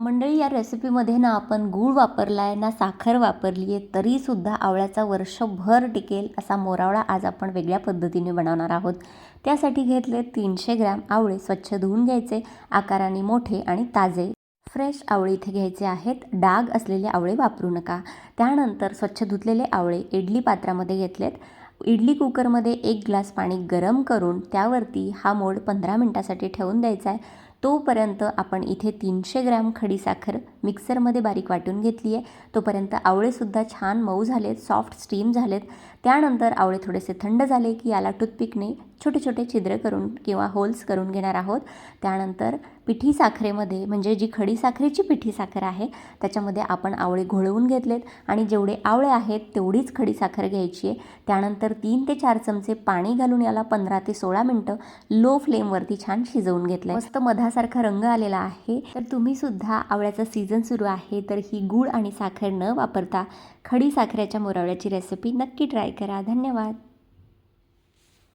मंडळी या रेसिपीमध्ये ना आपण गूळ वापरला आहे ना साखर वापरली आहे तरीसुद्धा आवळ्याचा वर्षभर टिकेल असा मोरावळा आज आपण वेगळ्या पद्धतीने बनवणार आहोत. त्यासाठी घेतले तीनशे ग्रॅम आवळे स्वच्छ धुवून घ्यायचे आकाराने मोठे आणि ताजे. फ्रेश आवळे इथे घ्यायचे आहेत. डाग असलेले आवळे वापरू नका. त्यानंतर स्वच्छ धुतलेले आवळे इडली पात्रामध्ये घेतलेत. इडली कुकरमध्ये एक ग्लास पाणी गरम करून त्यावरती हा मोड पंधरा मिनटासाठी ठेवून द्यायचा आहे तोपर्यंत आपण इथे तीनशे ग्रॅम खडीसाखर मिक्सरमध्ये बारीक वाटून घेतली आहे. तोपर्यंत आवळेसुद्धा छान मऊ झालेत सॉफ्ट स्टीम झालेत. त्यानंतर आवळे थोडेसे थंड झाले की याला टूथपिकने छोटे छोटे छिद्र करून किंवा होल्स करून घेणार आहोत. त्यानंतर पिठी साखरेमध्ये म्हणजे जी खडी साखरेची पिठी साखर आहे त्याच्यामध्ये आपण आवळे घोळवून घेतलेत आणि जेवढे आवळे आहेत तेवढीच खडी साखर घ्यायची आहे. त्यानंतर तीन ते चार चमचे पाणी घालून याला पंधरा ते सोळा मिनटं लो फ्लेमवरती छान शिजवून घेतलं मस्त मधासारखा रंग आलेला आहे. तर तुम्ही सुद्धा आवळ्याचा सीझन सुरू आहे तर ही गूळ आणि साखर न वापरता खडी साखरेच्या मोरावळ्याची रेसिपी नक्की ट्राय करा. धन्यवाद.